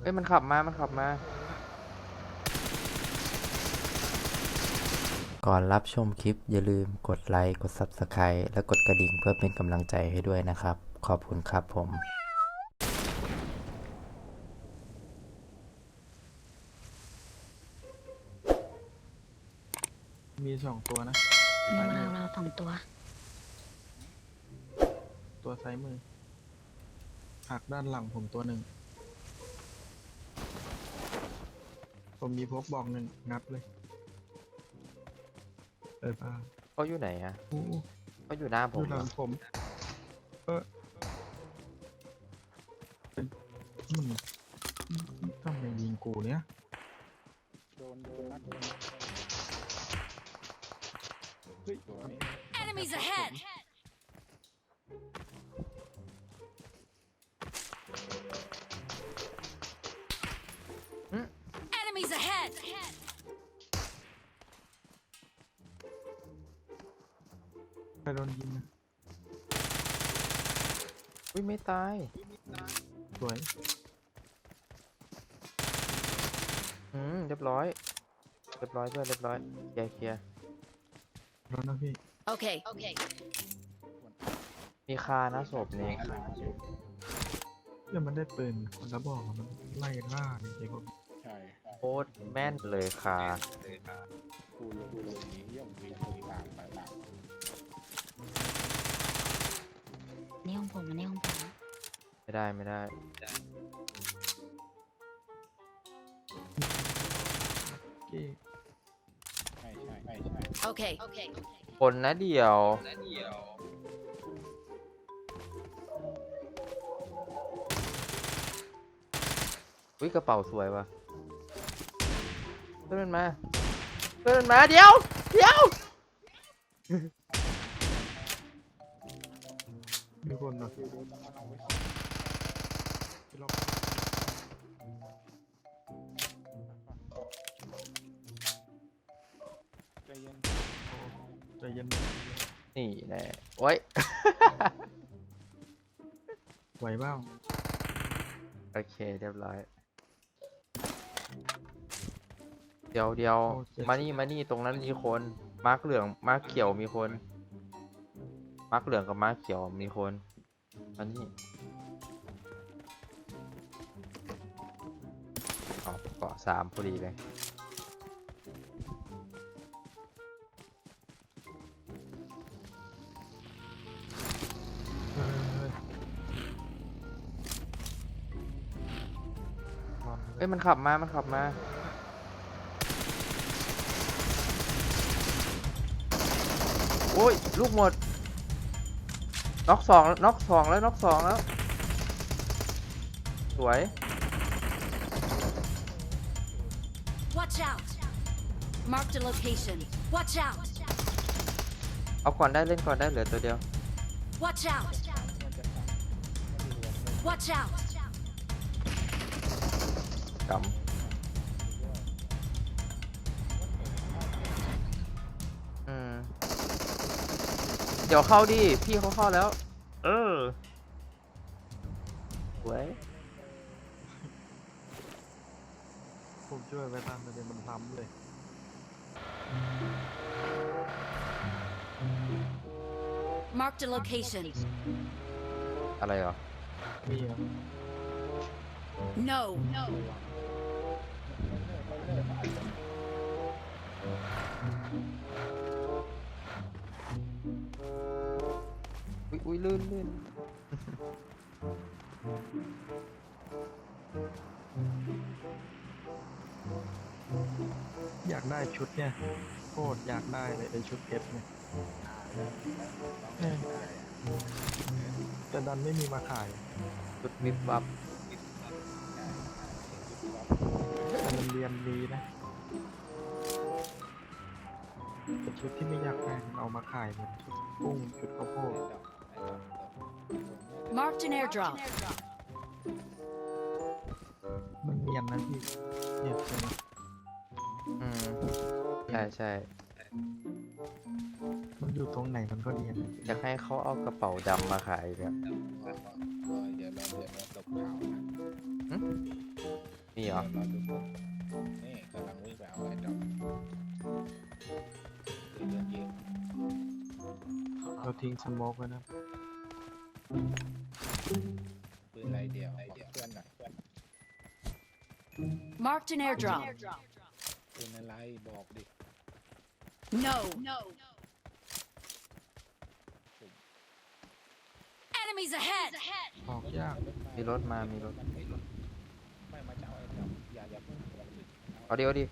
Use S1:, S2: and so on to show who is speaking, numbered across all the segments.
S1: เอ้ยมันขับมา มันขับมา
S2: ก่อนรับชมคลิปอย่าลืมกดไลค์ กด Subscribe และกดกระดิ่งเพื่อเป็นกำลังใจให้ด้วยนะครับ ขอบคุณครับผม
S3: มีสองตัวนะ
S4: มีมาเราเราสองตัว
S3: ตัวซ้ายมือหักด้านหลังผมตัวหนึ่ง ผมมีพกบอกหนึ่งงัดเลยเออป้า
S1: เขาอยู่ไหนอะ
S3: อู้อู้
S1: เขาอยู่หน้าผ
S3: ดู
S1: ม
S3: หลั
S1: เหรอง
S3: ผมเออเป็นมันทำไมยิงกูเนี่ย
S5: Enemies ahead!
S3: โดนยิงนะ
S1: อุ้ยไม่ตาย
S3: สวย
S1: อืม เรียบร้อย เรียบร้อยเพื่อนเรียบร้อยเคลียร์เคลียร์
S3: แล้วนะพี่
S5: Okay. Okay.
S1: มีคานะศพนี้
S3: เดี๋ยวมันได้ปืนคนละบอกอะมันไล่ล่าเนี่ยไอ้พวก
S6: ใช่
S1: โคตรแม่นเลยคา
S6: กูรู้กูรู้นี้ย่อมมี ไม่
S1: ได้ไม่ได้
S3: เก้
S6: ใช่ใช่ใช่ใช่
S5: Okay. Okay.
S1: คนนะเดียว อุ้ยกระเป๋าสวยว่ะเพื่อนมันมา เพื่อนมันมาเดี๋ยวเดี๋ยว
S3: มีคนเห รอพี่ล็อก
S6: ใจเย็น
S3: ใจเย็น
S1: นี่แน่โอ้ย
S3: ไหวเปล่า
S1: โอเคเรียบร้อย เดี๋ยวเดี๋ยวมานี่มานี่ตรงนั้นมีคนมาร์กเหลืองมาร์กเขียวมีคนมาร์กเหลืองกับมาร์กเขียวมีคนมานี่ เอเกาะสามพอดีเลย
S3: เออนอน
S1: เอ้ย มันขับมา มันขับมาโอ้ย ลูกหมด น็อกสองน็อกสองแล้ว น็อกสองแล้ว สวย
S5: Marked a location. Watch out!
S1: เอาก่อนได้เล่นก่อนได้เหลือตัวเดียว
S5: Watch out! Watch out!
S1: กำอืม เดี๋ยวเข้าดิ พี่เขาเข้าแล้ว เออสวย
S3: ผมช่วยไว้ตามประเด็นมันซ้ำเลย
S5: Marked a location.
S1: อะไรเหรอ
S3: มีเหรอ
S5: No. No.
S1: อุ้ยอุ้ยลื่นลื่น
S3: อยากได้ชุดเนี่ยโคตรอยากได้เลยไอชุดเพชรเนี่ยเออแต่ดันไม่มีมาขาย
S1: ชุดวิบวับ
S3: แต่มันเรียนดีนะแต่ชุดที่ไม่อยากได้มันเอามาขายเหมือนชุดกุ้งชุดข้าวโพด
S5: Marked an airdrop.
S3: มันเนียนนะพี่เนี่ยใช่ไหม
S1: อืมใช่ใช่
S3: มันอยู่ตรงไหนมันก็เนียน
S1: อยากให้เขาเอากระเป๋าดำมาขายแบบ
S6: เดี๋ยวเราเดี๋ยวเราตบข่าวนะ
S1: มีเหรอ
S6: เราดูพวกนี่กำลังวิ่งไปเอาไอ้ดอกเดี๋ยวเรื่องยิง
S3: เราทิ้งสโมกไว้นะ
S6: ปืนไรเดียวบอกเพื่อนหน่อย
S5: Marked an airdrop.
S6: ปืนอะไรบอกดิ
S5: No. No. Enemies ahead.
S3: ออกยาก
S1: มีรถมามีรถ
S6: มันไม่หลุดไม่มาจะเอาไอ้ดอกอย่าอย่าเพิ่งบอกดิ
S1: เอาดิเอาดิ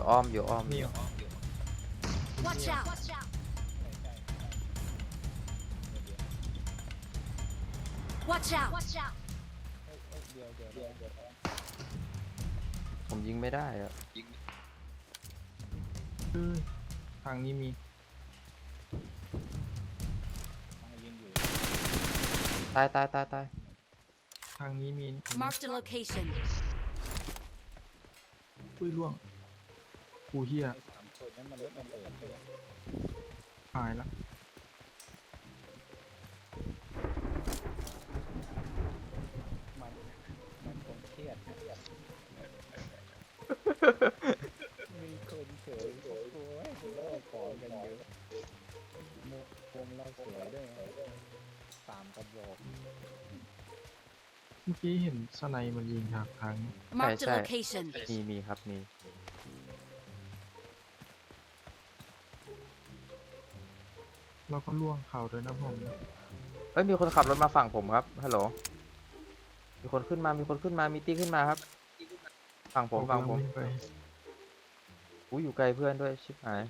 S6: ดี๋ยวอ้อม
S1: อยู่อ้อม
S3: มีเหรอ
S5: Watch out.
S6: ใช่ใช่ใช่เดี๋ยว
S5: Watch out. Watch out.
S6: เอ้ยเอ้ยเดี๋ยวเดี๋ยวเดี๋ยวเดี๋ยว
S1: ผมยิงไม่ได้อะ
S3: เออทางนี้มี
S6: มายิงอยู่
S1: ตายตายตายตาย
S3: ทางนี้มี
S5: Marked a location.
S3: อุ้ยล่วง กูเฮีย
S6: ไอ้สามคนนั้นมันรถมันเปิดเลย
S3: หายละ
S6: มันมันคงเครียดนะมีคนเฉยโอ้ยโลกของกันเยอะมุกวงเราสวยด้วยนะสามกระบอก
S3: เมื่อกี้เห็นสไนมันยิงทางทาง
S5: Marked a
S1: Sorry, sorry.
S5: location.
S1: มีมีครับมี
S3: เราก็ล่วงเขาด้วยนะผม
S1: เอ้ยมีคนขับรถมาฝั่งผมครับฮัลโหลมีคนขึ้นมามีคนขึ้นมามีตีขึ้นมาครับ ฝั่งผมฝั่งผม
S3: กำลัวิ่ไป
S1: อู้อยู่ไกลเพื่อนด้วยชิบหาย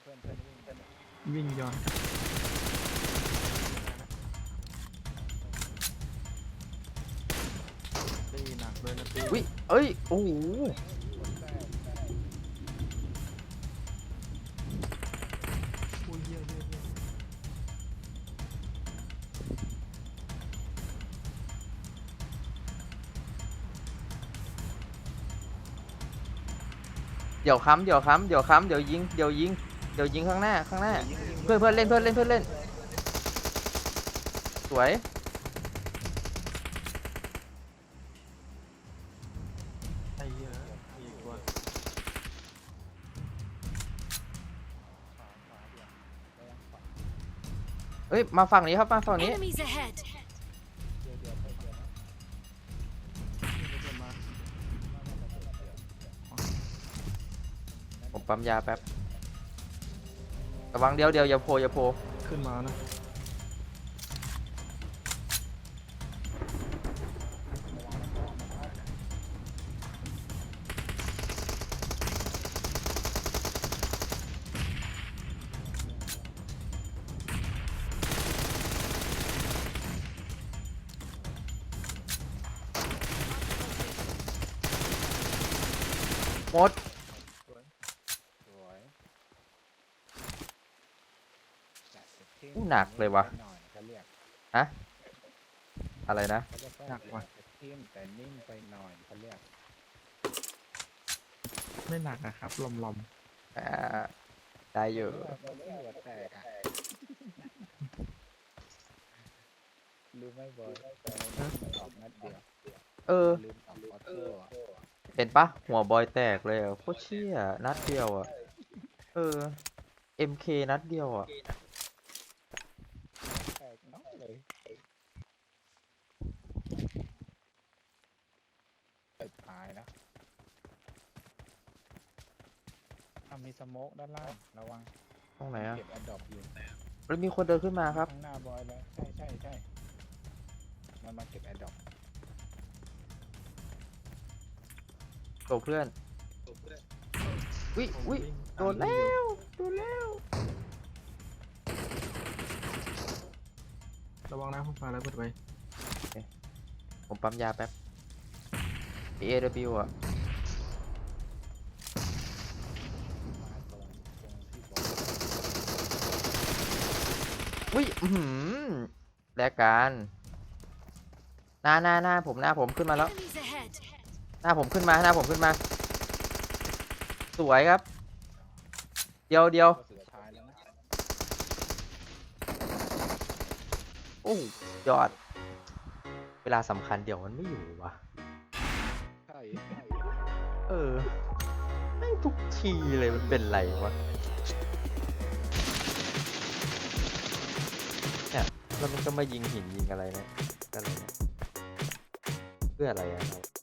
S6: เพื่อนเพื่อนวิ่งกัน
S3: วิ่งย้อนตีหนักเลยนะตี
S1: วิเอ้ยโอ้โห ดี๋ยวค้ำเดี๋ยวค้ำเดี๋ยวค้ำเดี๋ยวยิงเดี๋ยวยิงเดี๋ยวยิงข้างหน้าข้างหน้า เพื่อนเพื่อนเล่นเพื่อนเล่นเพื่อนเล่น สวย
S3: ไอ้เฮียมีอีกตัว
S1: เอ้ยมาฝั่งนี้ครับมาฝั่งนี้
S5: Enemies ahead.
S1: ผมปั๊มยาแป๊บระวังเดียวเดียวอย่าโผล่อย่าโผล่
S3: ขึ้นมานะ
S1: หมด
S6: สวยจัดเสร็จทิ้ง
S1: อู้ หนักเลยวะ
S6: หน่อยเขาเรียก
S1: ฮะอะไรนะ
S6: เขาเรียกว่า
S3: หนักว่ะ
S6: จัดทิ้งแต่นิ่งไปหน่อยเขาเรียก
S3: ไม่หนักอะครับลมลม
S1: อ่าได้อยู่
S6: มันไม่หัวแตกอะรู้ไหมบอยตอนนั้นมันออกนัดเดียว
S1: เออ
S6: ลืมออกออโต้อะ
S1: เห็นปะหัวบอยแตกเลยอะโคตรเชี่ยนัดเดียวอะเออ MK นัดเดียวอะ
S6: แตกน้อยเลยเปิดตายนะอะมี สโมกด้านล่างระวัง
S1: ตรงไหนอะ
S6: เก็บแอดดอปอยู่
S1: แล้วมีคนเดินขึ้นมาครับ
S6: ข้างหน้าบอยเลยใช่ใช่ใช่มันมาเก็บแอดดอป
S1: โตเพื่อนวิ
S3: ผม
S1: วิ
S3: วิ่ง
S1: โดนแล้วโดนแล้ว
S3: ระวังนะผมปาแล้วเปิดไว้
S1: ผมปั๊มยาแป๊บ AW อะ
S6: มาตรงตรงที่บอก
S1: อุ้ยอื้อหือแลกกันหน้าหน้าหน้าผมหน้าผมขึ้นมาแล้ว
S5: Enemies ahead.
S1: หน้าผมขึ้นมาหน้าผมขึ้นมา สวยครับ เดียวเดียว
S6: ก็สุดท้ายแล้วนะ
S1: โอ้ยอด เวลาสำคัญเดี๋ยวมันไม่อยู่วะ
S6: ใช่ใช่
S1: เออแม่งทุกทีเลยมันเป็นไรวะ แล้วมันก็มายิงหินยิงอะไรเนี่ยก็อะไรเนี่ยเพื่ออะไรอะครา